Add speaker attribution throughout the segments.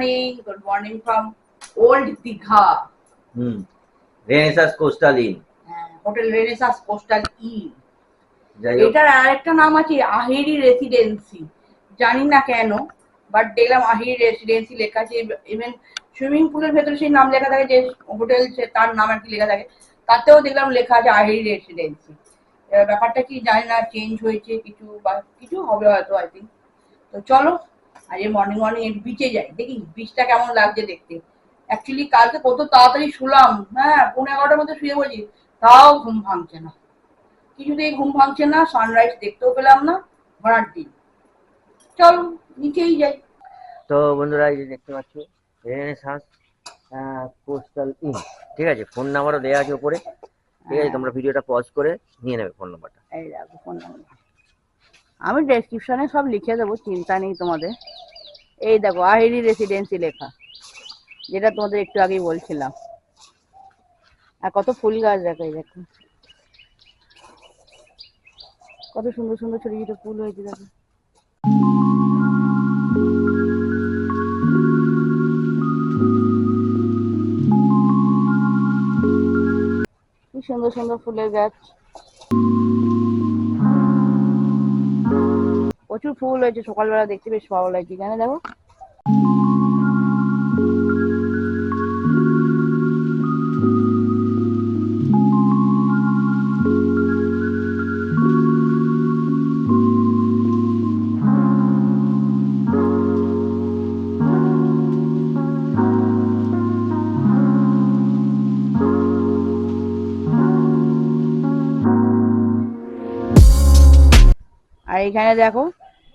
Speaker 1: Morning good morning from Old Digha
Speaker 2: hmm Renaissance Coastal in
Speaker 1: hotel Renaissance Coastal ই
Speaker 2: যাই হোক।
Speaker 1: এটার আরেকটা নাম আছে আহেরি রেসিডেন্সি জানি না কেন বাট দেখলাম আহেরি রেসিডেন্সি লেখা আছে। ইভেন সুইমিং পুলের ভেতরে সেই নাম লেখা থাকে যে হোটেল তার নাম আর কি লেখা থাকে। তাতেও দেখলাম লেখা আছে আহেরি রেসিডেন্সি ব্যাপারটা কি জানি না চেঞ্জ হয়েছে কিছু বা কিছু হবে হয়তো আই থিঙ্ক তো চলো আজকে মর্নিং মর্নিং একটু বিচে যাই। দেখি বিচটা কেমন লাগছে দেখতে। অ্যাকচুয়ালি কালকে কত তাড়াতাড়ি শুলাম। হ্যাঁ পনেরো এগারোটার মধ্যে শুয়ে বলছি তাও ঘুম ভাঙছে না। কিছুতেই ঘুম ভাঙছে না সানরাইজ দেখতেও পেলাম না ঘোরার দিন। চল নিচেই যাই।
Speaker 2: তো বন্ধুরা এই যে দেখতে পাচ্ছ রেনেসাস কোস্টাল ইন ঠিক আছে ফোন নাম্বারও দেওয়া আছে উপরে। ঠিক আছে তোমরা ভিডিওটা পজ করে নিয়ে নেবে ফোন নাম্বারটা
Speaker 1: এই দেখো ফোন নাম্বার আমি ডেসক্রিপশনে সব লিখে দেবো, চিন্তা নেই তোমাদের। এই দেখো, আহেরি রেসিডেন্সি লেখা, যেটা তোমাদের একটু আগেই বলছিলাম। আর কত ফুল গাছ দেখো, এই দেখো। কত সুন্দর সুন্দর ছোট ছোট ফুল হয়েছে, দেখো। সুন্দর সুন্দর ফুলের গাছ। প্রচুর ফুল হয়েছে সকালবেলা দেখতে বেশ ভালো লাগছে এখানে দেখো? আর এখানে দেখো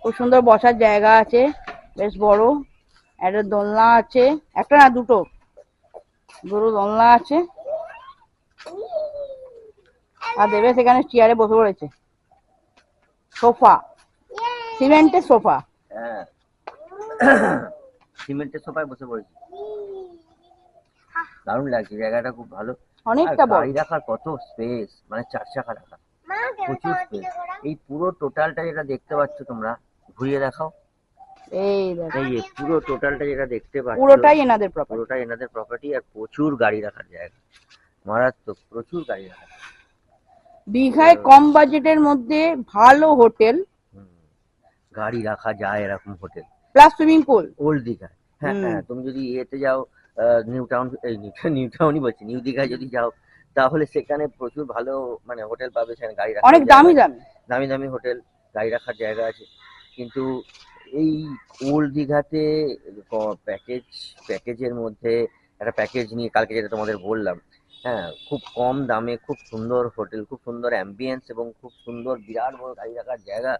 Speaker 1: খুব সুন্দর বসার জায়গা আছে বেশ বড়। একটা দোলনা আছে একটা না দুটো। দুটো দোলনা আছে। আর দেবে সেখানে চেয়ারে বসে পড়েছে। সোফা। সিমেন্টের সোফা।
Speaker 2: হ্যাঁ। সিমেন্টের সোফায় বসে পড়েছি। দারুণ লাগছে জায়গাটা খুব ভালো।
Speaker 1: অনেকটা বড়।
Speaker 2: রাখার কত স্পেস মানে চার চাকা রাখা। প্রচুর স্পেস এই পুরো টোটালটা যেটা দেখতে পাচ্ছ তোমরা ঘুরিয়ে দেখাও।
Speaker 1: এই দেখো।
Speaker 2: এই যে পুরো টোটালটা যেটা দেখতে পাচ্ছ
Speaker 1: পুরোটাই এনাদের প্রপার্টি
Speaker 2: পুরোটাই এনাদের প্রপার্টি আর প্রচুর গাড়ি রাখার জায়গা। মারাত্মক প্রচুর গাড়ি রাখার
Speaker 1: দীঘায় কম বাজেটের মধ্যে ভালো হোটেল।
Speaker 2: গাড়ি রাখা যায় এরকম hotel.
Speaker 1: Plus swimming pool.
Speaker 2: Old দীঘায় হ্যাঁ হ্যাঁ তুমি যদি ইয়েতে যাও নিউ টাউন এই নিউ টাউনই বলছি নিউ দীঘায় যদি যাও তাহলে সেখানে প্রচুর ভালো মানে হোটেল পাবে সেখানে গাড়ি রাখা
Speaker 1: অনেক দামি। দামি।
Speaker 2: দামি দামি হোটেল গাড়ি রাখার জায়গা আছে। কিন্তু এই ওল্ড দীঘাতে প্যাকেজ প্যাকেজের মধ্যে একটা প্যাকেজ নিয়ে কালকে যেটা তোমাদের বললাম হ্যাঁ খুব কম দামে খুব সুন্দর হোটেল খুব সুন্দর অ্যাম্বিয়েন্স এবং খুব সুন্দর বিরাট বড় গাড়ি রাখার জায়গা।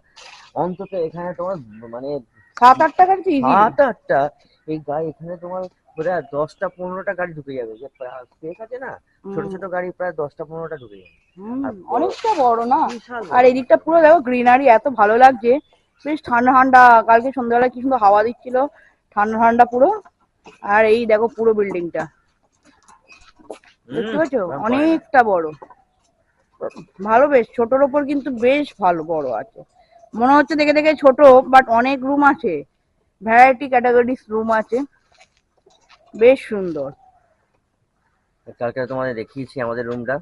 Speaker 2: অন্তত এখানে তোমার মানে
Speaker 1: সাত আট টাকার ইজি
Speaker 2: সাত আটটা এই গাড়ি এখানে তোমার প্রায় দশটা পনেরোটা গাড়ি ঢুকে যাবে। যে স্পেস আছে না ছোট ছোট গাড়ি প্রায় দশটা পনেরোটা ঢুকে যাবে।
Speaker 1: অনেকটা বড় না? আর এদিকটা পুরো দেখো গ্রিনারি এত ভালো লাগছে। বেশ ঠান্ডা ঠান্ডা কালকে সন্ধ্যাবেলা কি সুন্দর হাওয়া দিচ্ছিল ঠান্ডা ঠান্ডা পুরো। আর এই দেখো পুরো বিল্ডিংটা।
Speaker 2: হুম,
Speaker 1: পাচ্ছো অনেকটা বড়। ভালো বেশ ছোটর ওপর কিন্তু বেশ ভালো বড় আছে। মনে হচ্ছে দেখে দেখে ছোট বাট অনেক রুম আছে। ভ্যারাইটি ক্যাটাগরিজ রুম আছে। বেশ সুন্দর।
Speaker 2: কালকে তোমাদের দেখিয়েছি আমাদের রুমটা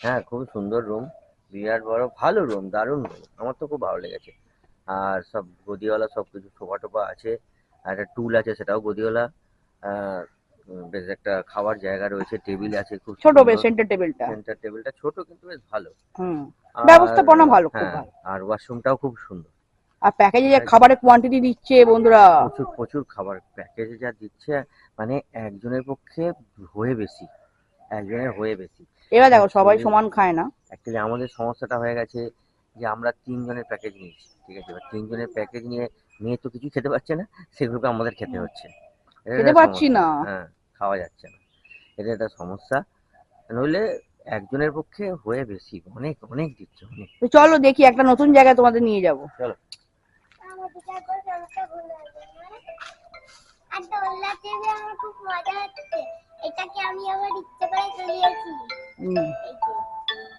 Speaker 2: হ্যাঁ খুব সুন্দর রুম বিরাট বড় ভালো রুম দারুণ রুম আমার তো খুব ভালো লেগেছে। আর সব গদিওয়ালা সব কিছু সোফা টোফা আছে আর একটা টুল আছে সেটাও গদিওয়ালা। বেশ একটা খাওয়ার জায়গা রয়েছে টেবিল আছে খুব
Speaker 1: ছোট বেশ সেন্টার টেবিলটা
Speaker 2: সেন্টার টেবিলটা ছোট কিন্তু বেশ ভালো।
Speaker 1: হুম ব্যবস্থাপনা ভালো, খুব
Speaker 2: হ্যাঁ,
Speaker 1: ভালো।
Speaker 2: আর ওয়াশরুমটাও খুব সুন্দর।
Speaker 1: আর প্যাকেজে যে খাবারের কোয়ান্টিটি দিচ্ছে বন্ধুরা।
Speaker 2: প্রচুর প্রচুর খাবার প্যাকেজে যা দিচ্ছে মানে একজনের পক্ষে হয়ে বেশি একজনের হয়ে বেশি।
Speaker 1: এবার দেখো সবাই সমান খায় না।
Speaker 2: অ্যাকচুয়ালি আমাদের সমস্যাটা হয়ে গেছে যে আমরা তিনজনের প্যাকেজ নিয়েছি ঠিক আছে? এবার তিনজনের প্যাকেজ নিয়ে মেয়ে তো কিছু খেতে পারছে না সেগুলোকে আমাদের খেতে হচ্ছে।
Speaker 1: খেতে পারছি না।
Speaker 2: হ্যাঁ খাওয়া যাচ্ছে না। এটা একটা সমস্যা। নইলে একজনের পক্ষে হয়ে বেশি অনেক অনেক দিচ্ছে অনেক।
Speaker 1: চলো দেখি একটা নতুন জায়গায় তোমাদের নিয়ে যাব।
Speaker 2: চলো।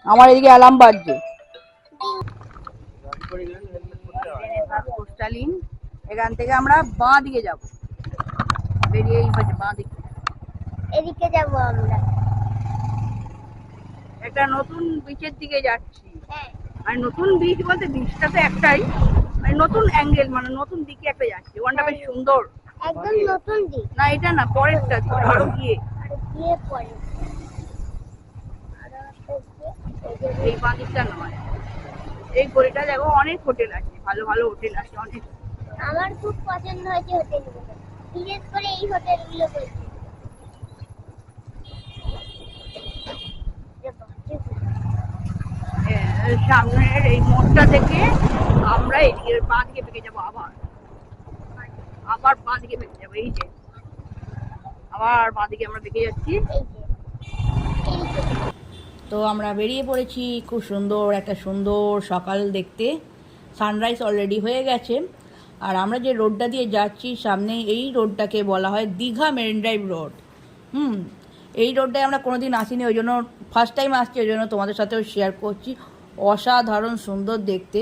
Speaker 3: আমার
Speaker 1: এদিকে অ্যালার্ম বাজছে। এখান থেকে আমরা বাঁ দিকে যাব। বেরিয়েই হচ্ছে বাঁ দিকে।
Speaker 4: এদিকে যাব আমরা।
Speaker 1: একটা নতুন বিচের দিকে যাচ্ছি।
Speaker 4: হ্যাঁ।
Speaker 1: আর নতুন বিচ বলতে বিচটা তো একটাই। মানে নতুন অ্যাঙ্গেল মানে নতুন দিকে একটা যাচ্ছি। ওখানটা বেশ সুন্দর।
Speaker 4: একদম নতুন দিক।
Speaker 1: না এটা না পরেরটা আরও গিয়ে
Speaker 4: গিয়ে পরে আরও এই
Speaker 1: বাঁ দিকটা নয়। এই গলিটা দেখো অনেক হোটেল আছে ভালো ভালো হোটেল আছে অনেক।
Speaker 4: আমার খুব পছন্দ হয়েছে হোটেলগুলো বিশেষ করে এই হোটেলগুলো বলছি।
Speaker 1: সামনের এই মোড়টা থেকে আমরা এদিকে বাঁ দিকে বেঁকে যাব আবার। আবার বাঁ দিকে বেঁকে যাব এই যে। আবার বাঁ দিকে আমরা বেঁকে যাচ্ছি।
Speaker 4: এই যে।
Speaker 1: তো আমরা বেরিয়ে পড়েছি খুব সুন্দর একটা সুন্দর সকাল দেখতে। সানরাইজ অলরেডি হয়ে গেছে। আর আমরা যে রোডটা দিয়ে যাচ্ছি সামনে এই রোডটাকে বলা হয় দীঘা মেরিন ড্রাইভ রোড। হুম এই রোডটায় আমরা কোনো দিন আসিনি ওই জন্য ফার্স্ট টাইম আসছি ওই জন্য তোমাদের সাথেও শেয়ার করছি। অসাধারণ সুন্দর দেখতে।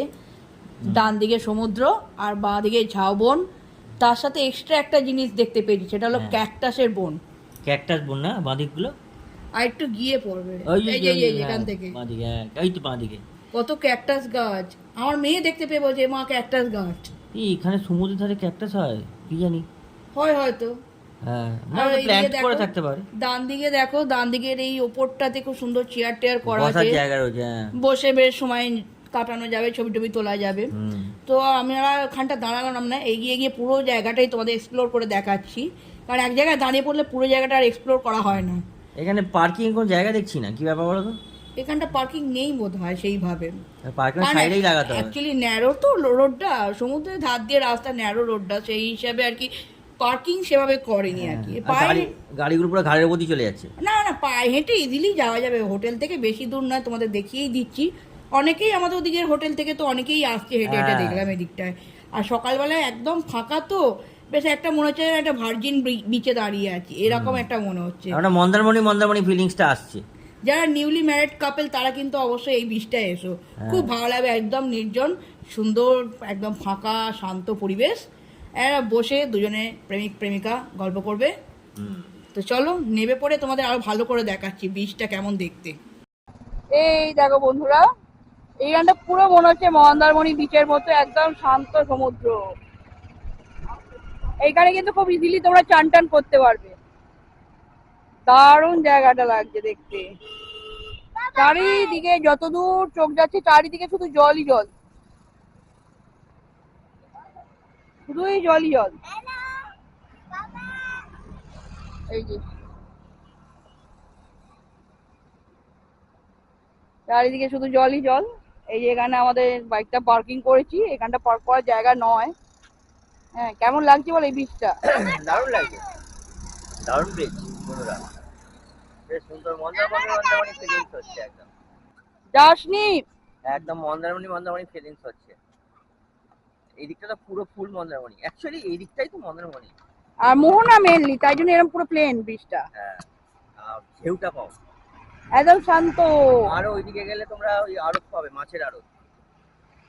Speaker 1: ডান দিকে সমুদ্র আর বাঁ দিকে ঝাউবন তার সাথে এক্সট্রা একটা জিনিস দেখতে পেয়েছি সেটা হলো। ক্যাকটাসের বন।
Speaker 2: ক্যাকটাস বোন না বাঁদিকগুলো?
Speaker 1: আর একটু গিয়ে পড়বে। এই যে এই এখান থেকে।
Speaker 2: বাঁদিকে হ্যাঁ তো বাঁদিকে।
Speaker 1: কত ক্যাকটাস গাছ। আমার মেয়ে দেখতে পেয়ে বলছে মা ক্যাকটাস গাছ।
Speaker 2: এখানে সমুদ্রের ধারে ক্যাকটাস হয়? কি জানি?
Speaker 1: হয় হয়তো।
Speaker 2: হ্যাঁ না
Speaker 1: আর এইদিকে
Speaker 2: প্ল্যান্ট
Speaker 1: দেখো,
Speaker 2: করে থাকতে পারে।
Speaker 1: ডান দিকে দেখো ডান দিকের এই ওপরটাতে খুব সুন্দর চেয়ার টেয়ার করা আছে।
Speaker 2: জায়গা রয়েছে হ্যাঁ।
Speaker 1: বসে বেশ সময় কাটানো যাবে ছবি টবি তোলা যাবে। তো আমরা ওখানটা দাঁড়ালাম না এগিয়ে গিয়ে পুরো জায়গাটাই তোমাদের এক্সপ্লোর করে দেখাচ্ছি। কারণ এক জায়গায় দাঁড়িয়ে পড়লে পুরো জায়গাটা আর এক্সপ্লোর করা হয় না।
Speaker 2: এখানে পার্কিং কোন জায়গা দেখছি না? কি ব্যাপার বলো তো
Speaker 1: এখানটা পার্কিং নেই বোধ হয় সেইভাবে
Speaker 2: পার্কিং সাইডেই লাগাতে হবে।
Speaker 1: অ্যাকচুয়ালি ন্যারো তো রোডটা সমুদ্রের ধার দিয়ে রাস্তা ন্যারো রোডটা সেই হিসাবে আর কি পার্কিং সেভাবে করেনি আর কি।
Speaker 2: হ্যাঁ,
Speaker 1: পায়ে
Speaker 2: গাড়ি গাড়িগুলো পুরো ঘাড়ের উপরই চলে যাচ্ছে।
Speaker 1: না না পায়ে হেঁটে ইজিলি যাওয়া যাবে। হোটেল থেকে বেশি দূর নয় তোমাদের দেখিয়েই দিচ্ছি। অনেকেই আমাদের ওদিকের হোটেল থেকে তো অনেকেই আসছে হেঁটে হেঁটে
Speaker 2: হ্যাঁ।
Speaker 1: দেখলাম এদিকটায়। আর সকালবেলায় একদম ফাঁকা তো বেশ একটা মনে হচ্ছে একটা ভার্জিন বিচে দাঁড়িয়ে আছি। এরকম একটা মনে হচ্ছে।
Speaker 2: আমরা মন্দারমণি মন্দারমণি ফিলিংসটা আসছে।
Speaker 1: যারা নিউলি ম্যারিড কাপেল তারা কিন্তু অবশ্যই এই বিচটায় এসো। খুব ভালো লাগবে একদম নির্জন সুন্দর একদম ফাঁকা শান্ত পরিবেশ। এরা বসে দুজনে প্রেমিক প্রেমিকা গল্প করবে। তো চলো নেবে পড়ে তোমাদের আরও ভালো করে দেখাচ্ছি বিচটা কেমন দেখতে। এই দেখো বন্ধুরা এই গানটা পুরো মনে হচ্ছে মন্দারমণি বিচের মতো একদম শান্ত সমুদ্র। এইখানে কিন্তু খুব ইজিলি তোমরা চান টান করতে পারবে। দারুণ জায়গাটা লাগছে দেখতে। চারিদিকে যতদূর চোখ যাচ্ছে, চারিদিকে শুধু জলই জল। শুধুই জলই জল। এই যে। চারিদিকে শুধু জলই জল। এই যে এখানে আমাদের বাইকটা পার্কিং করেছি। এখানটা পার্ক করার জায়গা নয়। হ্যাঁ কেমন লাগছে বল এই বিচটা
Speaker 5: দারুণ লাগছে। দারুণ ব্রিজ বন্ধুরা বেশ সুন্দর মন্দারমণি মন্দারমণি ফিলিংস হচ্ছে একদম।
Speaker 1: যাসনি?
Speaker 5: একদম মন্দারমণি মন্দারমণি ফিলিংস হচ্ছে। এই দিকটা তো পুরো ফুল মন্দারমণি। অ্যাকচুয়ালি এই দিকটাই তো মন্দারমণি।
Speaker 1: আর মোহনা মেনলি তাই জন্য এরকম পুরো প্লেন বিচটা
Speaker 5: হ্যাঁ আর ঢেউটা পাও।
Speaker 1: একদম শান্ত।
Speaker 5: আরও ওইদিকে গেলে তোমরা ওই আড়ত পাবে মাছের আড়ত।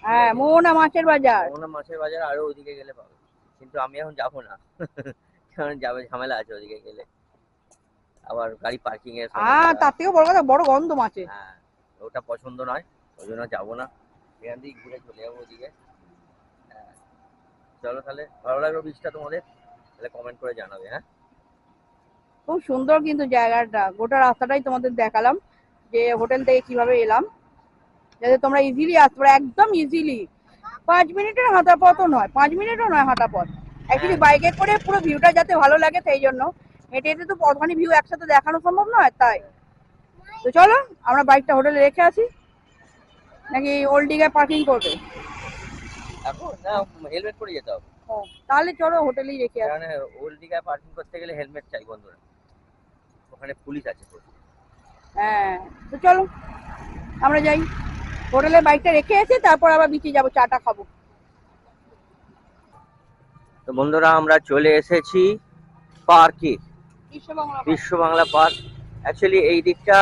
Speaker 1: হ্যাঁ মোহনা মাছের বাজার।
Speaker 5: ওনা মাছের বাজার আরও ওইদিকে গেলে পাবে। কিন্তু আমি এখন যাব না। কারণ যাবে ঝামেলা আছে ওদিকে গেলে। আবার গাড়ি পার্কিং এর সমস্যা।
Speaker 1: তার থেকেও বড় কথা বড় গন্ধ মাছে।
Speaker 5: হ্যাঁ ওটা পছন্দ নয় ওই জন্য যাব না। এখান থেকে ঘুরে চলে যাব ওদিকে। হ্যাঁ চলো তাহলে ভালো লাগল বীজটা তোমাদের? তাহলে কমেন্ট করে জানাবে হ্যাঁ?
Speaker 1: খুব সুন্দর কিন্তু জায়গাটা গোটা রাস্তাটাই তোমাদের দেখালাম যে হোটেল থেকে কীভাবে এলাম। যাতে তোমরা ইজিলি আসতে পারো একদম ইজিলি পাঁচ মিনিটের হাঁটা পথও নয় পাঁচ মিনিটও নয় হাঁটা পথ অ্যাকচুয়ালি বাইকে করে পুরো ভিউটা যাতে ভালো লাগে সেই জন্য। হেঁটে হেঁটে তো পথখানি ভিউ একসাথে দেখানো সম্ভব নয় তাই। তো চলো আমরা বাইকটা হোটেলে রেখে আসি। নাকি ওল্ড দিঘায় পার্কিং করবে?
Speaker 5: এখন না হেলমেট পরে যেতে হবে।
Speaker 1: ও তাহলে চলো হোটেলেই রেখে আসি।
Speaker 5: ওল্ড দিঘায় পার্কিং করতে গেলে হেলমেট চাই বন্ধুরা। ওখানে পুলিশ আছে।
Speaker 1: হ্যাঁ তো চলো আমরা যাই। হোটেলে বাইকটা রেখে এসে তারপর আবার বিচে যাব চাটা খাব।
Speaker 5: তো বন্ধুরা আমরা চলে এসেছি পার্কে
Speaker 1: বিশ্ববাংলা
Speaker 5: বিশ্ব বাংলা পার্ক। অ্যাকচুয়ালি এই দিকটা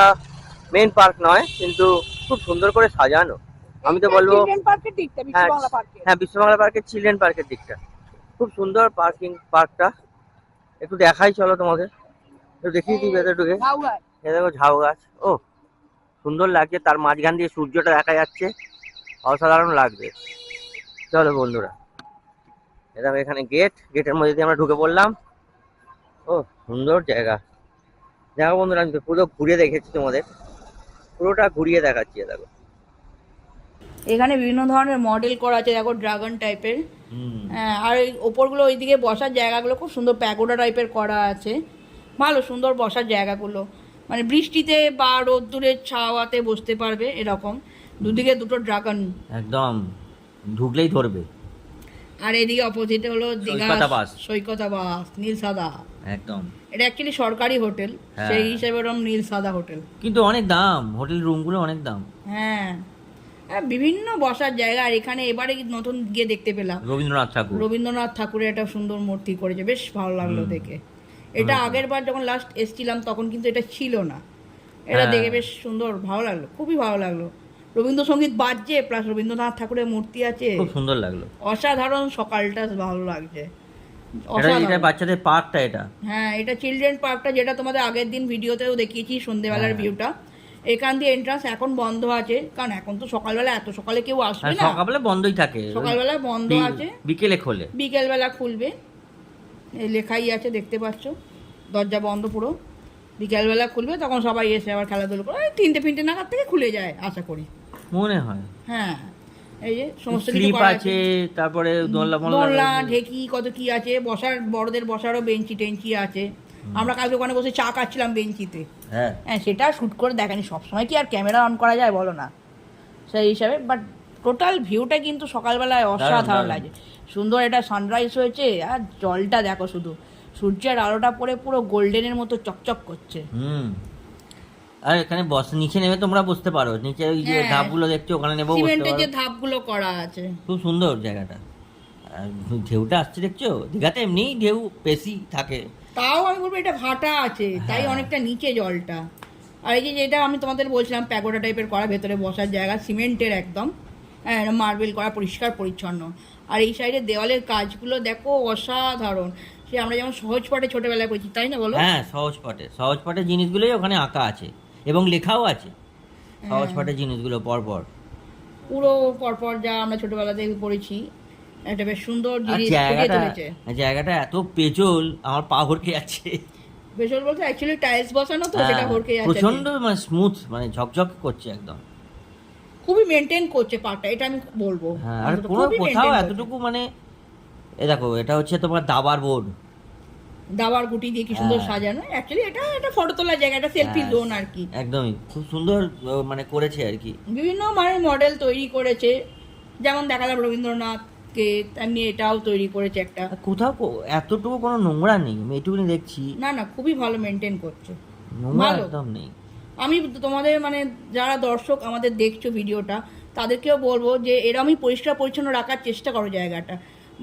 Speaker 5: মেন পার্ক নয় কিন্তু খুব সুন্দর করে সাজানো। আমি তো বলব হ্যাঁ হ্যাঁ বিশ্ব বাংলা পার্কের চিলড্রেন পার্কের দিকটা। খুব সুন্দর পার্কিং পার্কটা একটু দেখাই চলো তোমাদের। একটু দেখিয়ে দিই ভেতরে ঢুকে দেখো ঝাউ গাছ। ও সুন্দর লাগছে তার মাঝখান দিয়ে সূর্যটা দেখা যাচ্ছে অসাধারণ লাগবে। চলো বন্ধুরা এ দেখো এখানে গেট গেটের মধ্যে দিয়ে আমরা ঢুকে পড়লাম। ও সুন্দর জায়গা। দেখো বন্ধুরা আমি পুরো ঘুরে দেখেছি তোমাদের। পুরোটা ঘুরিয়ে দেখাচ্ছি দেখো।
Speaker 1: এখানে বিভিন্ন ধরনের মডেল করা আছে দেখো ড্রাগন টাইপের হ্যাঁ আর ওই ওপরগুলো ওইদিকে বসার জায়গাগুলো খুব সুন্দর প্যাগোডা টাইপের করা আছে। ভালো সুন্দর বসার জায়গাগুলো। মানে বৃষ্টিতে বা রোদ্দুরের ছাওয়াতে বসতে পারবে এরকম। দুদিকে দুটো ড্রাগন
Speaker 2: একদম। ঢুকলেই ধরবে।
Speaker 1: আর এদিকে অপোজিটে হলো দীঘা
Speaker 2: সৈকতাবাস।
Speaker 1: নীল সাদা।
Speaker 2: একদম।
Speaker 1: এটা অ্যাকচুয়ালি সরকারি হোটেল।
Speaker 2: হ্যাঁ।
Speaker 1: সেই হিসেবে ওরকম নীল সাদা হোটেল।
Speaker 2: কিন্তু অনেক দাম। হোটেল রুমগুলো অনেক দাম।
Speaker 1: হ্যাঁ। বিভিন্ন বসার জায়গা। আর এখানে এবারে নতুন গিয়ে দেখতে পেলাম।
Speaker 2: রবীন্দ্রনাথ ঠাকুর।
Speaker 1: রবীন্দ্রনাথ ঠাকুরের একটা সুন্দর মূর্তি করেছে। বেশ ভালো লাগল দেখে। এটা আগের বার যখন লাস্ট এসছিলাম তখন কিন্তু এটা ছিল না। এটা
Speaker 2: হ্যাঁ।
Speaker 1: দেখে বেশ সুন্দর ভালো লাগল খুবই ভালো লাগল। রবীন্দ্রসঙ্গীত বাজছে প্লাস রবীন্দ্রনাথ ঠাকুরের মূর্তি আছে।
Speaker 2: খুব সুন্দর লাগল।
Speaker 1: অসাধারণ সকালটা ভালো লাগছে।
Speaker 2: এটা বাচ্চাদের পার্কটা এটা?
Speaker 1: হ্যাঁ এটা চিলড্রেন পার্কটা যেটা তোমাদের আগের দিন ভিডিওতেও দেখিয়েছি সন্ধেবেলার
Speaker 2: হ্যাঁ।
Speaker 1: ভিউটা এখান দিয়ে এন্ট্রান্স এখন বন্ধ আছে কারণ এখন তো সকালবেলা এত সকালে কেউ আসবে না।
Speaker 2: সকালবেলা বন্ধই থাকে।
Speaker 1: সকালবেলা বন্ধ আছে।
Speaker 2: বিকেলে খোলে।
Speaker 1: বিকেলবেলা খুলবে। লেখাই আছে দেখতে পাচ্ছ। দরজা বন্ধ পুরো। বিকেলবেলা খুলবে তখন সবাই এসে আবার খেলাধুলো করে ওই তিনটে ফিনটে নাগাদ থেকে খুলে যায় আশা করি।
Speaker 2: মনে হয়।
Speaker 1: হ্যাঁ এই যে সমস্ত কিছু
Speaker 2: স্লিপ
Speaker 1: করা
Speaker 2: আছে তারপরে দোলনা
Speaker 1: দোলনা ঢেকি কত কি আছে। বসার বড়দের বসারও বেঞ্চি টেঞ্চি আছে। আমরা কালকে ওখানে বসে চা খাচ্ছিলাম বেঞ্চিতে।
Speaker 2: হ্যাঁ।
Speaker 1: হ্যাঁ সেটা শ্যুট করে দেখানি সবসময় কি আর ক্যামেরা অন করা যায় বলো না। সেই হিসাবে বাট টোটাল ভিউটা কিন্তু সকালবেলায় অসাধারণ
Speaker 2: দারুণ।
Speaker 1: লাগে। সুন্দর এটা সানরাইজ হয়েছে আর জলটা দেখো শুধু। সূর্যের আলোটা পড়ে পুরো গোল্ডেনের মতো চকচক করছে।
Speaker 2: হুম। আর এখানে বস নিচে নেমে তোমরা বসতে পারো নিচে ওই যে
Speaker 1: হ্যাঁ।
Speaker 2: ধাপগুলো দেখছ ওখানে বসতে
Speaker 1: সিমেন্টের যে ধাপগুলো করা আছে।
Speaker 2: খুব সুন্দর জায়গাটা। আর ঢেউটা আসছে দেখছ? দীঘাতে এমনি ঢেউ বেশি থাকে।
Speaker 1: তাও আমি বলব এটা ভাটা আছে তাই
Speaker 2: হ্যাঁ।
Speaker 1: অনেকটা নিচে জলটা। আর এই যে যেটা আমি তোমাদের বলছিলাম প্যাগোডা টাইপের করা ভেতরে বসার জায়গা সিমেন্টের একদম। হ্যাঁ মার্বেল করা পরিষ্কার পরিচ্ছন্ন। আর এই সাইডে দেওয়ালের কাজগুলো দেখো অসাধারণ। সে আমরা যেমন সহজ পাঠে ছোটবেলায় পড়েছি তাই না বলো?
Speaker 2: হ্যাঁ সহজ পাঠে। সহজ পাঠের জিনিসগুলোই ওখানে আঁকা আছে এবং লেখাও আছে। সহজ
Speaker 1: হ্যাঁ।
Speaker 2: পাঠের জিনিসগুলো পর পর
Speaker 1: পুরো পরপর যা আমরা ছোটবেলাতে পড়েছি একটা বেশ সুন্দর জিনিস
Speaker 2: জায়গাটা জায়গাটা এত পেচল আমার পা ভরকে যাচ্ছে।
Speaker 1: বেসর বলতে অ্যাকচুয়ালি টাইলস বসানো তো সেটা
Speaker 2: হ্যাঁ,
Speaker 1: ভরকে যাচ্ছে।
Speaker 2: প্রচণ্ড মানে স্মুথ মানে ঝকঝক করছে একদম।
Speaker 1: খুবই মেনটেন করছে পার্কটা এটা আমি বলব।
Speaker 2: হ্যাঁ আর
Speaker 1: অন্তত
Speaker 2: কোনো কোথাও এতটুকু মানে এ দেখো এটা হচ্ছে তোমার দাবার বোর্ড।
Speaker 1: দাবার গুটি দিয়ে কি সুন্দর
Speaker 2: হ্যাঁ।
Speaker 1: সাজানো। অ্যাকচুয়ালি এটা একটা ফটো তোলার জায়গা এটা সেলফি
Speaker 2: হ্যাঁ।
Speaker 1: জোন আর কি।
Speaker 2: একদমই খুব সুন্দর মানে করেছে আর কি।
Speaker 1: বিভিন্ন মানে মডেল তৈরি করেছে। যেমন দেখা দেখালাম রবীন্দ্রনাথকে তেমনি এটাও তৈরি করেছে একটা।
Speaker 2: কোথাও এতটুকু কোনো নোংরা নেই আমি এটুকুনি দেখছি।
Speaker 1: না না খুবই ভালো মেনটেন করছে।
Speaker 2: নোংরা। একদম নেই।
Speaker 1: আমি তোমাদের মানে যারা দর্শক আমাদের দেখছ ভিডিওটা তাদেরকেও বলব যে এরমই পরিষ্কার পরিচ্ছন্ন রাখার চেষ্টা করো জায়গাটা।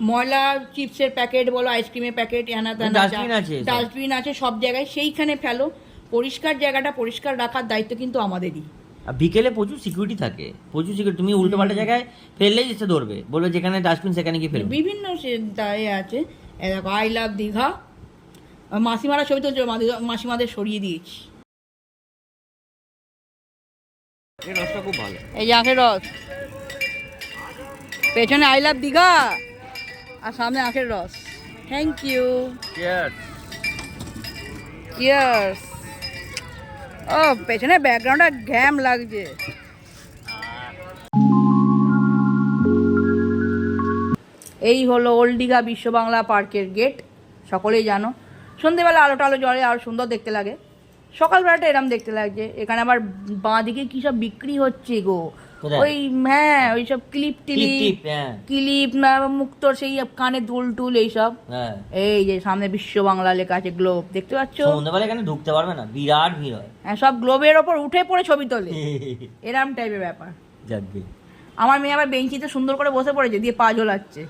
Speaker 1: ময়লা চিপসের প্যাকেট বলো আইসক্রিমের প্যাকেট হ্যানা ত্যানা
Speaker 2: ডাস্টবিন আছে সব।
Speaker 1: ডাস্টবিন আছে সব জায়গায় সেইখানে ফেলো। পরিষ্কার জায়গাটা পরিষ্কার রাখার দায়িত্ব কিন্তু আমাদেরই।
Speaker 2: আর বিকেলে প্রচুর সিকিউরিটি থাকে। প্রচুর সিকিউরিটি তুমি উল্টো পাল্টা জায়গায় ফেললেই এসে ধরবে। বলবে যেখানে ডাস্টবিন সেখানে গিয়ে ফেলবে।
Speaker 1: বিভিন্ন দায়ে আছে। দেখো আই লাভ দীঘা। মাসিমারা ছবি তো মাসিমাদের সরিয়ে দিয়েছি।
Speaker 2: এই রসটা খুব ভালো।
Speaker 1: এই যে আখের রস। পেছনে আই লাভ দীঘা আর সামনে আখের রস। থ্যাংক ইউ চিয়ার্স ও পেছনে ব্যাকগ্রাউন্ডটা ঘ্যাম লাগছে। এই হলো ওল্ড দীঘা বিশ্ব বাংলা পার্কের গেট। সকলেই জানো। সন্ধেবেলা আলো টালো জলে আর সুন্দর দেখতে লাগে। সকালবেলাটা এরম দেখতে লাগছে। এখানে আবার বাঁ দিকে কী সব বিক্রি হচ্ছে গো? ওই হ্যাঁ ওই সব ক্লিপ টিলিপ
Speaker 2: হ্যাঁ।
Speaker 1: ক্লিপ না মুক্ত সেই কানে দুল টুল এইসব।
Speaker 2: হ্যাঁ।
Speaker 1: এই যে সামনে বিশ্ব বাংলা লেখা আছে গ্লোব দেখতে পাচ্ছ?
Speaker 2: সন্ধ্যাবেলা এখানে ঢুকতে পারবে না বিরাট ভিড় হয়।
Speaker 1: হ্যাঁ সব গ্লোবের ওপর উঠে পড়ে ছবি তোলে। এরম টাইপের ব্যাপার। আমার মেয়ে আবার বেঞ্চিতে সুন্দর করে বসে পড়েছে দিয়ে পা ঝোলাচ্ছে।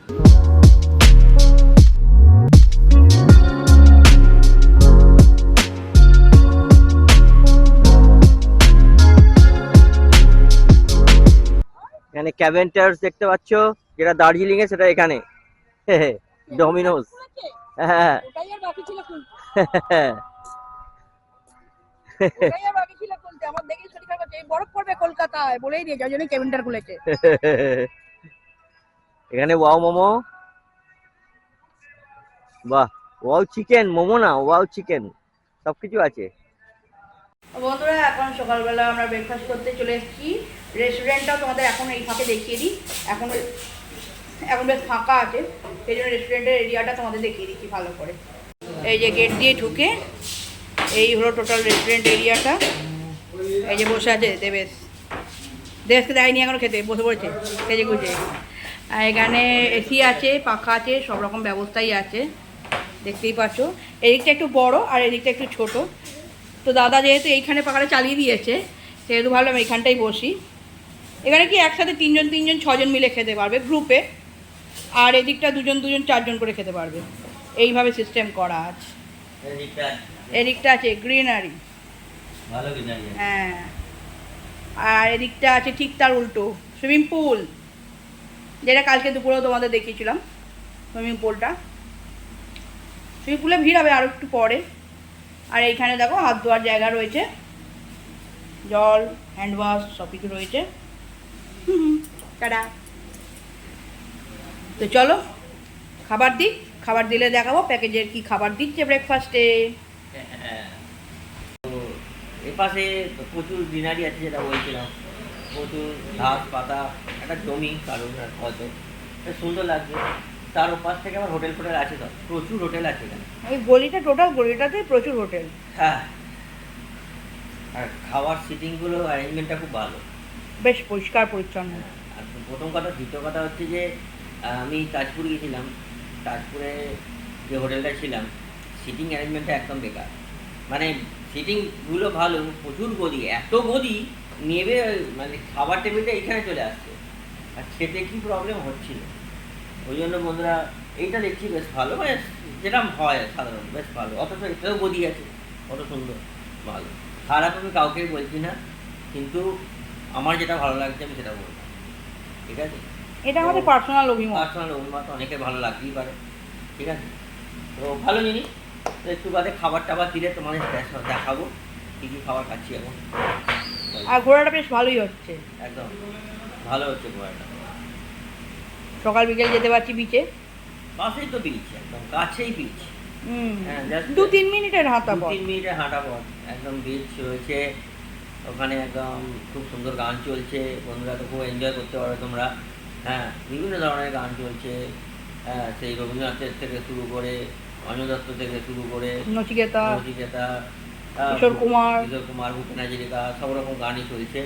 Speaker 5: এখানে ক্যাভেন্টার্স দেখতে পাচ্ছ? যেটা দার্জিলিং এ সেটা এখানে। ডমিনোস হ্যাঁ। এখানে ওয়াও মোমো। বাহ ওয়াও চিকেন মোমো না ওয়াও চিকেন। সবকিছু আছে।
Speaker 1: বন্ধুরা, এখন সকালবেলা আমরা ব্রেকফাস্ট করতে চলে এসেছি। রেস্টুরেন্টটাও তোমাদের এখন এই ফাঁকে দেখিয়ে দিই। এখন এখন বেশ ফাঁকা আছে। সেই জন্য রেস্টুরেন্টের এরিয়াটা তোমাদের দেখিয়ে দিচ্ছি ভালো করে। এই যে গেট দিয়ে ঢুকে, এই হলো টোটাল রেস্টুরেন্ট এরিয়াটা এই যে বসে আছে দেবেশ দেশকে দেয়নি এখনও খেতে, বসে পড়েছে, খেজে গুজে আর এখানে এসি আছে, পাখা আছে, সব রকম ব্যবস্থাই আছে। দেখতেই পাচ্ছ। এদিকটা একটু বড় আর এদিকটা একটু ছোট। তো দাদা যেহেতু এইখানে পাখাটা চালিয়ে দিয়েছে সেহেতু ভাবলাম এইখানটাই বসি। এখানে কি একসাথে তিনজন তিনজন ছজন মিলে খেতে পারবে গ্রুপে আর এদিকটা দুজন দুজন চারজন করে খেতে পারবে। এইভাবে সিস্টেম করা আছে। এদিকটা আছে। গ্রিনারি হ্যাঁ। আর এদিকটা আছে ঠিক তার উল্টো সুইমিং পুল যেটা কালকে দুপুরেও তোমাদের দেখিয়েছিলাম সুইমিং পুলটা সুইমিং পুলে ভিড় হবে আরও একটু পরে। আর এইখানে দেখো হাত ধোয়ার জায়গা রয়েছে। জল হ্যান্ড ওয়াশ সব কিছু রয়েছে টাটা তো চলো খাবার দিই। খাবার দিলে দেখাবো প্যাকেজের কি খাবার দিচ্ছে ব্রেকফাস্টে
Speaker 2: হ্যাঁ। তো এপাশে প্রচুর গ্রিনারি আছে যেটা বলছিলাম। প্রচুর ঘাস পাতা একটা জমি কারণ হয়তো। সুন্দর লাগছে। তার ওপাশ থেকে আবার হোটেল ফোটেল আছে তো প্রচুর হোটেল আছে এখানে।
Speaker 1: ওই গলিটা টোটাল গলিটাতেই প্রচুর হোটেল।
Speaker 2: হ্যাঁ। আর খাওয়ার সিটিংগুলো অ্যারেঞ্জমেন্টটা খুব ভালো।
Speaker 1: বেশ পরিষ্কার পরিচ্ছন্ন।
Speaker 2: আর প্রথম কথা দ্বিতীয় কথা হচ্ছে যে আমি তাজপুর গেছিলাম তাজপুরে যে হোটেলটা ছিলাম সিটিং অ্যারেঞ্জমেন্টটা একদম বেকার। মানে সিটিংগুলো ভালো প্রচুর গদি। এত গদি নেবে মানে খাবার টেবিলটা এখানে চলে আসছে। আর খেতে কি প্রবলেম হচ্ছিল? ওই জন্য বন্ধুরা এইটা দেখছি বেশ ভালো মানে যেরকম হয় সাধারণ বেশ ভালো। অথচ এটাও গদি আছে কত সুন্দর ভালো। খারাপ আমি কাউকে বলছি না কিন্তু আমার যেটা ভালো লাগছে আমি সেটা বললাম ঠিক আছে?
Speaker 1: এটা আমাদের পার্সোনাল অভিমত।
Speaker 2: পার্সোনাল অভিমত অনেকের ভালো লাগতেই পারে। ঠিক আছে? তো ভালো জিনিস তো একটু বাদে খাবার টাবার দিলে তোমাদের দেখাবো কী কী খাবার খাচ্ছি এখন।
Speaker 1: আর ঘোরাটা বেশ ভালোই হচ্ছে।
Speaker 2: একদম ভালো হচ্ছে ঘোরাটা
Speaker 1: সকাল বিকেল যেতে পারছি বিচে
Speaker 2: পাশেই তো বিচ একদম কাছেই বিচ হ্যাঁ,
Speaker 1: দু তিন মিনিটের
Speaker 2: দু
Speaker 1: পথ।
Speaker 2: তিন মিনিটে হাঁটা পথ। একদম বিচ রয়েছে ওখানে একদম খুব সুন্দর গান চলছে বন্ধুরা তো খুব এনজয় করতে পারো তোমরা। হ্যাঁ বিভিন্ন ধরনের গান চলছে। হ্যাঁ সেই রবীন্দ্রনাথের থেকে শুরু করে অজয় দত্ত থেকে শুরু করে
Speaker 1: নচিকেতা
Speaker 2: নচিকেতা
Speaker 1: কিশোর কুমার।
Speaker 2: কিশোর কুমার ভূপেন হাজারিকা সব রকম গানই চলছে।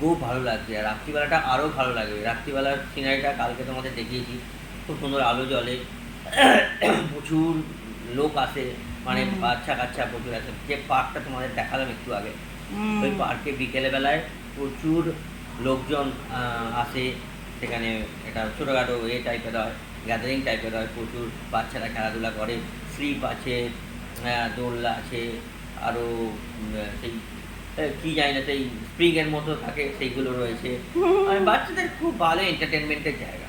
Speaker 2: খুব ভালো লাগছে। আর রাত্রিবেলাটা আরও ভালো লাগবে রাত্রিবেলার সিনারিটা কালকে তোমাদের দেখিয়েছি। খুব সুন্দর আলো জ্বলে। প্রচুর লোক আসে। মানে বাচ্চা কাচ্চা প্রচুর আছে যে পার্কটা তোমাদের দেখালাম একটু আগে ওই পার্কে বিকেলে বেলায় প্রচুর লোকজন আসে। সেখানে এটা ছোটোখাটো এ টাইপের হয় গ্যাদারিং টাইপের হয়। প্রচুর বাচ্চারা খেলাধুলা করে। স্লিপ আছে দোলনা আছে আরও সেই কি জানি না সেই স্প্রিংয়ের মতো থাকে সেইগুলো রয়েছে। বাচ্চাদের খুব ভালো এন্টারটেনমেন্টের জায়গা।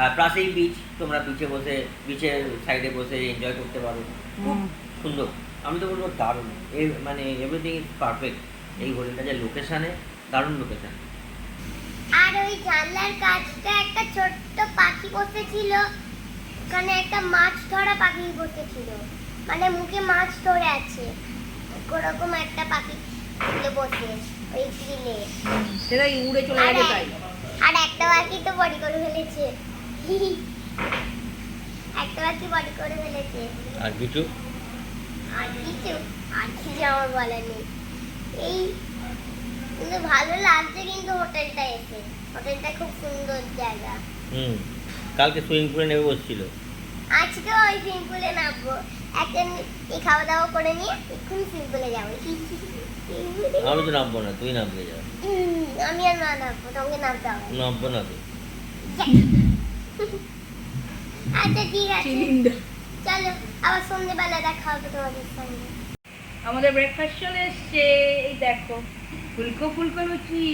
Speaker 2: আর প্লাসেই বিচ তোমরা বিচে বসে বিচের সাইডে বসে এনজয় করতে পারো। খুব সুন্দর। আমি তো বলব দারুণ। এ মানে এভরিথিং ইজ পারফেক্ট এই হোটেলটা যে লোকেশানে দারুণ লোকেশান
Speaker 4: আর ওই জানলার কাছটা একটা ছোট্ট পাখি বসেছিল। ওখানে একটা মাছ ধরা পাখি বসেছিল। মানে মুখে মাছ ধরে আছে। ওরকম একটা পাখি ছিল বসে ওই গ্রিলে
Speaker 1: সেটাই উড়ে চলে যাবে তাই।
Speaker 4: আর একটা পাখি তো বডি করে ফেলেছে। একটা পাখি বডি করে ফেলেছে।
Speaker 2: আর কিছু?
Speaker 4: আর কিছু? আর কিছু আমার এই কিন্তু ভালো লাগছে কিন্তু হোটেলটা এসে। হোটেলটা খুব সুন্দর জায়গা।
Speaker 2: হুম কালকে সুইমিং পুলে নেমে বসছিল।
Speaker 4: আজকে ওই সুইমিং পুলে নামবো। এখন এই খাওয়া দাওয়া করে নিয়ে এক্ষুনি সুইমিং পুলে যাব।
Speaker 2: আমি তো নামবো না তুই নামবে যা।
Speaker 4: আমি আর না নামবো তোমাকে নামতে হবে।
Speaker 2: নামবো না তুই
Speaker 4: আচ্ছা ঠিক আছে। চলো আবার সন্ধ্যেবেলা দেখা হবে তোমাদের সঙ্গে।
Speaker 1: আমাদের ব্রেকফাস্ট চলে এসছে। এই দেখো ফুলকো ফুলকো লুচি।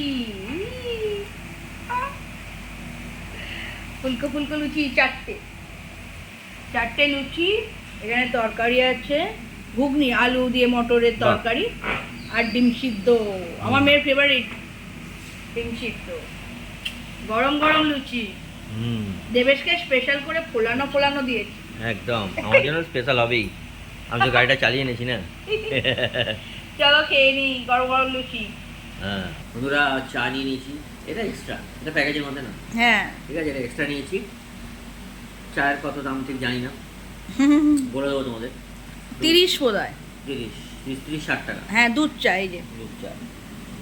Speaker 1: ফুলকো ফুলকো লুচি চারটে। চারটে লুচি এখানে তরকারি আছে। ঘুগনি আলু দিয়ে মটরের তরকারি। আর ডিম সিদ্ধ। আমার মেয়ের ফেভারিট ডিম সিদ্ধ। গরম গরম লুচি। দেবেশকে স্পেশাল করে ফোলানো ফোলানো দিয়েছি।
Speaker 2: একদম। আমার জন্য স্পেশাল হবেই। আমি তো গাড়িটা চালিয়ে নিয়েছি না।
Speaker 1: চলো খেয়ে নি গরম গরম লুচি।
Speaker 2: হ্যাঁ। বন্ধুরা চা নিয়ে নিয়েছি। এটা এক্সট্রা এটা প্যাকেজের মধ্যে না।
Speaker 1: হ্যাঁ।
Speaker 2: ঠিক আছে এটা এক্সট্রা নিয়েছি। চায়ের কত দাম ঠিক জানি না। বলে দেবো তোমাদের।
Speaker 1: তিরিশ বোধ হয়
Speaker 2: তিরিশ। তিরিশ ষাট টাকা।
Speaker 1: হ্যাঁ দুধ চা এই যে।
Speaker 2: দুধ চা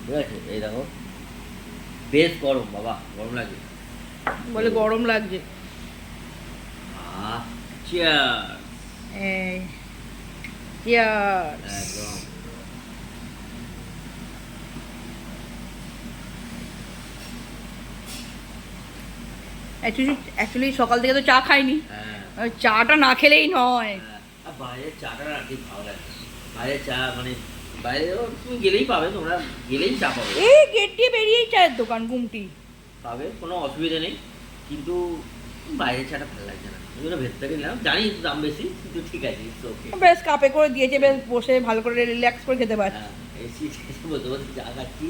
Speaker 2: ঠিক আছে? এই দেখো। বেশ গরম বাবা গরম
Speaker 1: বলে গরম লাগছে.
Speaker 2: একদম।
Speaker 1: অ্যাকচুয়ালি সকাল থেকে তো চা খাইনি।
Speaker 2: হ্যাঁ।
Speaker 1: চাটা না খেলেই নয়।
Speaker 2: হ্যাঁ। আর বাইরের চাটা ঠিক ভালো লাগে। চা মানে বাইরে তুমি গেলেই পাবে তোমরা গেলেই চা পাবে।
Speaker 1: এই গেট দিয়ে বেরিয়েই চায়ের দোকান গুমটি
Speaker 2: পাবে কোনো অসুবিধা নেই কিন্তু বাইরের চাটা ভালো লাগছে না। ওই জন্য ভেতর থেকে নিলাম। জানি একটু দাম বেশি কিন্তু ঠিক আছে ইটস ওকে
Speaker 1: বেশ কাপে করে দিয়েছে বেশ বসে ভালো করে রিল্যাক্স করে খেতে পারছি।
Speaker 2: হ্যাঁ এসি এসি বলতে বলতে চা খাচ্ছি।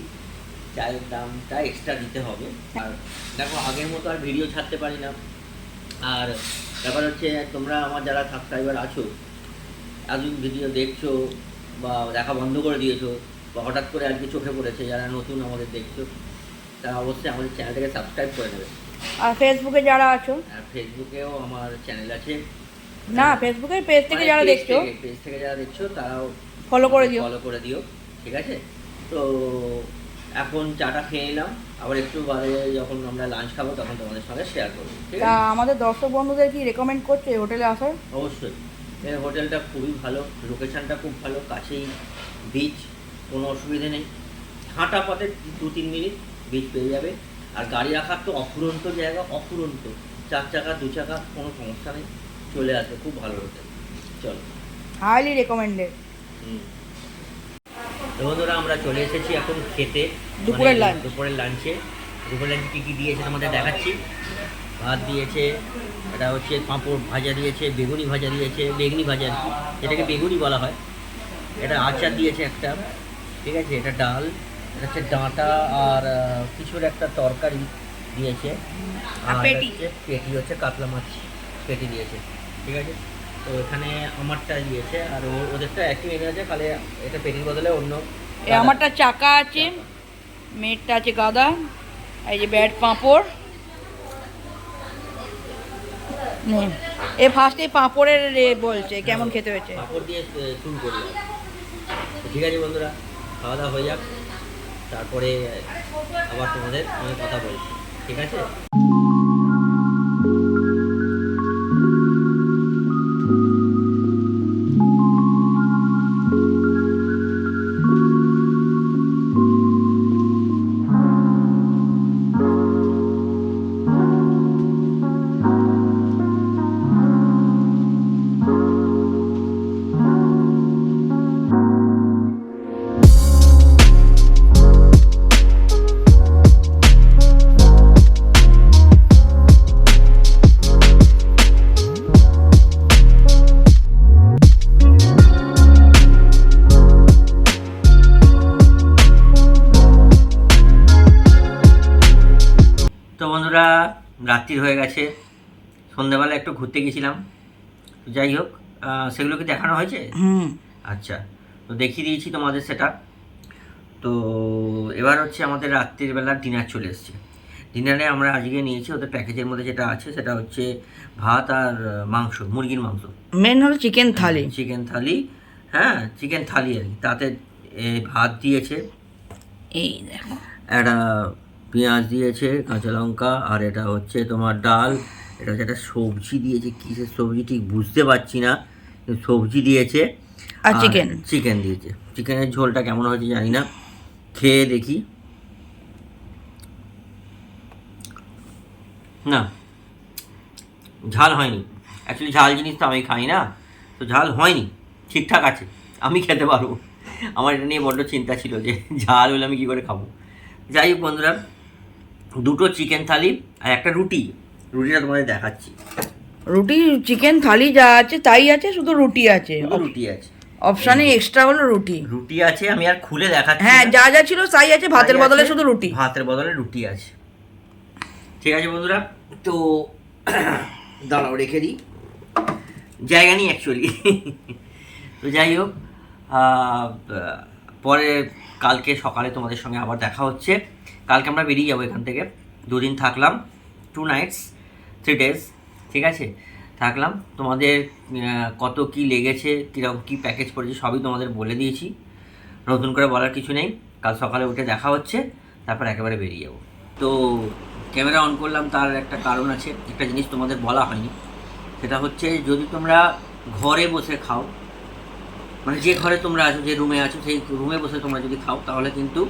Speaker 2: চায়ের দামটা এক্সট্রা দিতে হবে। আর দেখো আগের মতো আর ভিডিও ছাড়তে পারি না। আর ব্যাপার হচ্ছে তোমরা আমার যারা সাবস্ক্রাইবার আছো এতদিন ভিডিও দেখছ বা দেখা বন্ধ করে দিয়েছ বা হঠাৎ করে আজকে চোখে পড়েছে যারা নতুন আমাদের দেখছ তারা অবশ্যই আমাদের চ্যানেলটাকে সাবস্ক্রাইব করে নেবে
Speaker 1: আর ফেসবুকে যারা আছো?
Speaker 2: আর ফেসবুকেও আমার চ্যানেল আছে।
Speaker 1: না ফেসবুকের পেজ থেকে
Speaker 2: মানে
Speaker 1: যারা দেখছ
Speaker 2: পেজ থেকে যারা দেখছ তারাও
Speaker 1: ফলো করে দিও।
Speaker 2: ফলো করে দিও ঠিক আছে? তো এখন চাটা খেয়ে নিলাম আবার একটু বাদে যখন আমরা লাঞ্চ খাব তখন তোমাদের সঙ্গে শেয়ার করব ঠিক
Speaker 1: আমাদের দর্শক বন্ধুদের কি রেকমেন্ড করছে হোটেলে আসার?
Speaker 2: অবশ্যই। এই হোটেলটা খুবই ভালো লোকেশনটা খুব ভালো কাছেই বিচ কোনো অসুবিধে নেই। হাঁটা পথে দু তিন মিনিট বিচ পেয়ে যাবে। আর গাড়ি রাখার তো অফুরন্ত জায়গা অফুরন্ত। চার চাকা দু চাকা কোনো সমস্যা নেই। চলে আসবে খুব ভালো হোটেল। চলো।
Speaker 1: Highly recommended
Speaker 2: hmm. বন্ধুরা আমরা চলে এসেছি এখন খেতে।
Speaker 1: দুপুরের লাঞ্চ
Speaker 2: দুপুরের লাঞ্চে দুপুরের লাঞ্চে কী কী দিয়েছে তোমাদের দেখাচ্ছি। ভাত দিয়েছে এটা হচ্ছে পাঁপড় ভাজা দিয়েছে বেগুনি ভাজা দিয়েছে বেগুনি ভাজা এটাকে বেগুনি বলা হয়। এটা আচার দিয়েছে একটা ঠিক আছে? এটা ডাল এটা হচ্ছে ডাঁটা আর কিছুর একটা তরকারি দিয়েছে।
Speaker 1: আর পেটি।
Speaker 2: হচ্ছে পেটি হচ্ছে কাতলা মাছ পেটি দিয়েছে ঠিক আছে? তো এখানে আমারটা দিয়েছে আর ওদেরটা একই মেনু আছে খালি এটা পেটির বদলে অন্য
Speaker 1: আমারটা চাকা আছে মেয়েরটা আছে গাদা এই যে ব্যাট পাঁপড়। নে। এ ফার্স্টে পাঁপড়ের রে বলছে, কেমন খেতে হয়েছে?
Speaker 2: পাঁপড় দিয়ে শুরু করলাম ঠিক আছে বন্ধুরা, খাওয়া দাওয়া হয়ে যাক। তারপরে আবার তোমাদের আমি কথা বলছি। ঠিক আছে? একটু ঘুরতে গেছিলাম। যাই হোক সেগুলো কি দেখানো হয়েছে?
Speaker 1: হুম।
Speaker 2: আচ্ছা তো দেখিয়ে দিয়েছি তোমাদের সেটা। তো এবার হচ্ছে আমাদের রাত্রির বেলা ডিনার চলে এসছে। ডিনারে আমরা আজকে নিয়েছি ওদের প্যাকেজের মধ্যে যেটা আছে সেটা হচ্ছে ভাত আর মাংস মুরগির মাংস।
Speaker 1: মেন হলো চিকেন থালি।
Speaker 2: চিকেন থালি হ্যাঁ চিকেন থালি আর কি। তাতে ভাত দিয়েছে।
Speaker 1: এই দেখো।
Speaker 2: একটা পেঁয়াজ দিয়েছে কাঁচা লঙ্কা আর এটা হচ্ছে তোমার ডাল। এটা হচ্ছে একটা সবজি দিয়েছে কিসের সবজি ঠিক বুঝতে পারছি না সবজি দিয়েছে
Speaker 1: আর চিকেন
Speaker 2: চিকেন দিয়েছে। চিকেনের ঝোলটা কেমন হয়েছে জানি না খেয়ে দেখি। না ঝাল হয়নি। অ্যাকচুয়ালি ঝাল জিনিস তো আমি খাই না তো ঝাল হয়নি ঠিকঠাক আছে আমি খেতে পারব। আমার এটা নিয়ে বড্ড চিন্তা ছিল যে ঝাল হলে আমি কী করে খাব। যাই হোক বন্ধুরা দুটো চিকেন থালি আর একটা রুটি। রুটিটা তোমাদের দেখাচ্ছি।
Speaker 1: রুটি চিকেন থালি যা আছে তাই আছে শুধু রুটি আছে।
Speaker 2: শুধু রুটি আছে।
Speaker 1: অপশানে এক্সট্রা হলো রুটি।
Speaker 2: রুটি আছে আমি আর খুলে দেখাচ্ছি
Speaker 1: হ্যাঁ যা যা ছিল তাই আছে ভাতের বদলে শুধু রুটি।
Speaker 2: ভাতের বদলে রুটি আছে। ঠিক আছে বন্ধুরা তো দাঁড়াও রেখে দিই। জায়গা নেই অ্যাকচুয়ালি তো যাই হোক পরে কালকে সকালে তোমাদের সঙ্গে আবার দেখা হচ্ছে। কালকে আমরা বেরিয়ে যাব এখান থেকে। দুদিন থাকলাম টু নাইটস থ্রি ডেজ ঠিক আছে? থাকলাম। তোমাদের কত কি লেগেছে, কীরকম কী প্যাকেজ পড়েছে, সবই তোমাদের বলে দিয়েছি। নতুন করে বলার কিছু নেই। কাল সকালে উঠে দেখা হচ্ছে, তারপর একেবারে বেরিয়ে যাব। তো ক্যামেরা অন করলাম, তার একটা কারণ আছে, একটা জিনিস তোমাদের বলা হয়নি। সেটা হচ্ছে, যদি তোমরা ঘরে বসে খাও মানে যে ঘরে তোমরা আছো, যে রুমে আছো, সেই রুমে বসে তোমরা যদি খাও, তাহলে কিন্তু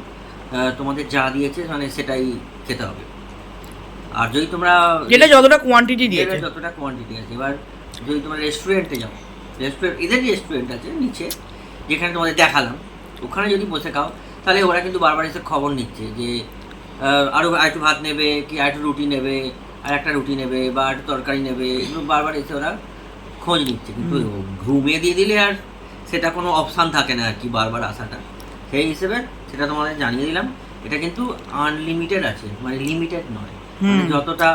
Speaker 2: তোমাদের যা দিয়েছে মানে সেটাই খেতে হবে। আর যদি তোমরা
Speaker 1: যেটা যতটা কোয়ান্টিটি দিয়েছে।
Speaker 2: যতটা কোয়ান্টিটি আছে এবার যদি তোমরা রেস্টুরেন্টে যাও রেস্টুরেন্ট এদেরই রেস্টুরেন্ট আছে নিচে যেখানে তোমাদের দেখালাম ওখানে যদি বসে খাও তাহলে ওরা কিন্তু বারবার এসে খবর নিচ্ছে যে আরও আরও আরেকটু ভাত নেবে কি আরেকটু রুটি নেবে আর একটা রুটি নেবে বা একটু তরকারি নেবে এগুলো বারবার এসে ওরা খোঁজ নিচ্ছে। কিন্তু ঘুমিয়ে দিয়ে দিলে আর সেটা কোনো অপশান থাকে না আর কি বারবার আসাটা। সেই হিসেবে সেটা তোমাদের জানিয়ে দিলাম। এটা কিন্তু আনলিমিটেড আছে মানে লিমিটেড নয়। যতটা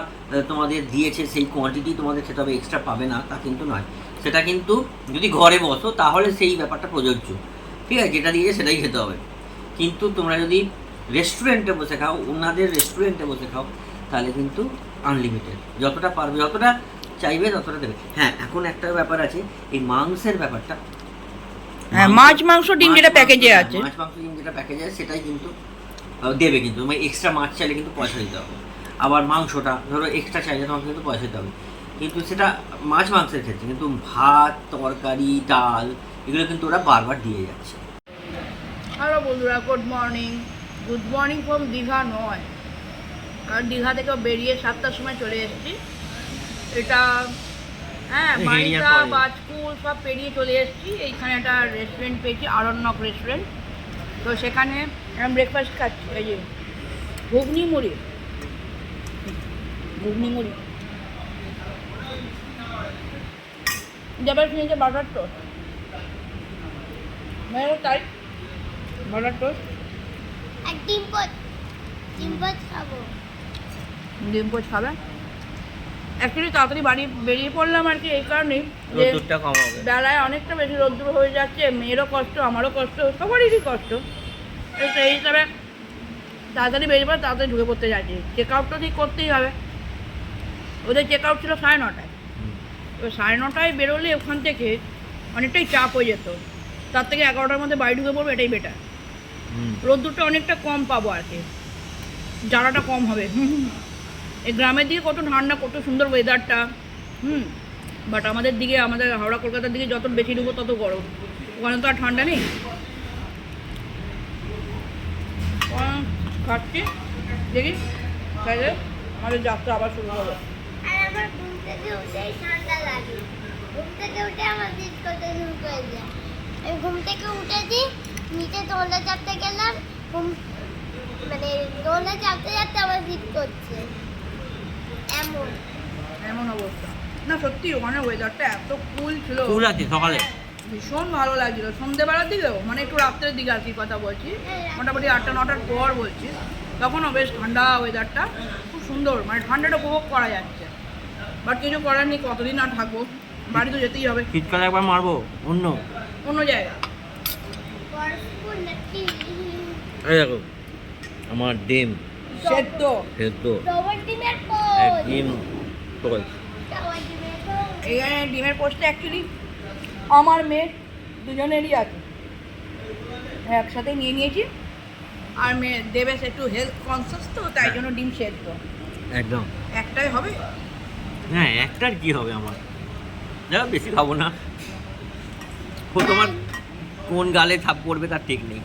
Speaker 2: তোমাদের দিয়েছে সেই কোয়ান্টিটি তোমাদের খেতে হবে এক্সট্রা পাবে না তা কিন্তু নয়। সেটা কিন্তু যদি ঘরে বসো তাহলে সেই ব্যাপারটা প্রযোজ্য। ঠিক আছে যেটা দিয়েছে সেটাই খেতে হবে। কিন্তু তোমরা যদি রেস্টুরেন্টে বসে খাও ওনাদের রেস্টুরেন্টে বসে খাও তাহলে কিন্তু আনলিমিটেড যতটা পারবে যতটা চাইবে ততটা দেবে। হ্যাঁ এখন একটা ব্যাপার আছে এই মাংসের ব্যাপারটা।
Speaker 1: হ্যাঁ মাছ মাংস ডিম যেটা প্যাকেজে আছে।
Speaker 2: মাছ মাংস ডিম যেটা প্যাকেজে আছে সেটাই কিন্তু দেবে কিন্তু। মানে এক্সট্রা মাছ চাইলে কিন্তু পয়সা দিতে হবে। আবার মাংসটা ধরো এক্সট্রা চাইলে তোমাকে কিন্তু পয়সা দিতে হবে। কিন্তু সেটা মাছ মাংসের ক্ষেত্রে কিন্তু ভাত তরকারি ডাল এগুলো কিন্তু ওরা বারবার দিয়ে যাচ্ছে।
Speaker 1: হ্যালো বন্ধুরা good morning good morning from Digha নয়। কারণ দীঘা থেকে বেরিয়ে সাতটার সময় চলে এসেছি। এটা হ্যাঁ
Speaker 2: হেরিয়ার
Speaker 1: মাইকা
Speaker 2: পরে।
Speaker 1: বা স্কুল সব পেরিয়ে চলে এসেছি। এইখানে একটা রেস্টুরেন্ট পেয়েছি আরণ্যক রেস্টুরেন্ট তো সেখানে ব্রেকফাস্ট খাচ্ছি এই যে ঘুগনি মুড়ি। ঘুগনি মুড়ি যাবার কিনেছে বাটার টোস্ট। মেয়েরও তাই? Butter toast?
Speaker 4: ডিম পোচ ডিম পোচ খাব।
Speaker 1: ডিম পোচ খাবে? অ্যাকচুয়ালি তাড়াতাড়ি বাড়ি বেরিয়ে পড়লাম আর কি এই কারণেই যে
Speaker 2: রোদ্দুরটা কম হবে।
Speaker 1: বেলায় অনেকটা বেশি রোদ্দুর হয়ে যাচ্ছে মেয়েরও কষ্ট আমারও কষ্ট সবারই কষ্ট। তো সেই হিসাবে তাড়াতাড়ি বেরিয়ে পড়ে তাড়াতাড়ি ঢুকে পড়তে যাচ্ছি। চেক আউটটা ঠিক করতেই হবে। ওদের চেক আউট ছিল সাড়ে নটায়। তো সাড়ে নটায় বেরোলে ওখান থেকে অনেকটাই চাপ হয়ে যেত। তার থেকে এগারোটার মধ্যে বাড়ি ঢুকে পড়ব এটাই বেটার রোদ্দুরটা অনেকটা কম পাবো আর কি। জ্বালাটা কম হবে। হুম এই গ্রামের দিকে কত ঠান্ডা কত সুন্দর ওয়েদারটা হুম। বাট আমাদের দিকে আমাদের হাওড়া কলকাতার দিকে যত বেশি ঢুকবো তত গরম। ওখানে তো আর ঠান্ডা নেই। খাচ্ছি। দেখি। তাহলে আমাদের যাত্রা আবার শুরু হবে।
Speaker 4: আমার ঘুম থেকে উঠেই ঠান্ডা লাগে ঘুম থেকে উঠে আমার করতে শুরু করে আমি ঘুম থেকে উঠেছি নিচে চাপতে গেলাম ঘুম মানে চাপতে চাপতে আমার করছে। এমন।
Speaker 1: এমন অবস্থা। না সত্যি ওখানে ওয়েদারটা এত কুল ছিল।
Speaker 2: ফুল আছে সকালে।
Speaker 1: ভীষণ ভালো লাগছিল। সন্ধেবেলার দিকেও মানে একটু রাত্রের দিকে আর কি কথা বলছি। মোটামুটি আটটা নটার পর বলছি। তখনও বেশ ঠান্ডা ওয়েদারটা খুব সুন্দর মানে ঠান্ডাটা উপভোগ করা যাচ্ছে। বাট কিছু করার নেই কতদিন আর থাকব? বাড়ি তো যেতেই হবে।
Speaker 2: শীতকালে একবার মারবো অন্য?
Speaker 1: অন্য জায়গা।
Speaker 2: এই দেখো আমার ডিম।
Speaker 1: সেদ্ধ।
Speaker 2: সেদ্ধ। ডিম।
Speaker 1: এখানে ডিমের পোস্টটা অ্যাকচুয়ালি আমার মেয়ের দুজনেরই আছে। একসাথে নিয়ে নিয়েছি। আর মেয়ে দেবেশ একটু হেলথ কনসিয়াস তো তাই জন্য ডিম সেদ্ধ।
Speaker 2: একদম।
Speaker 1: একটাই হবে।
Speaker 2: হ্যাঁ একটার কি হবে আমার? যা বেশি খাব না। ও তোমার কোন গালে ছাপ পড়বে তার ঠিক নেই।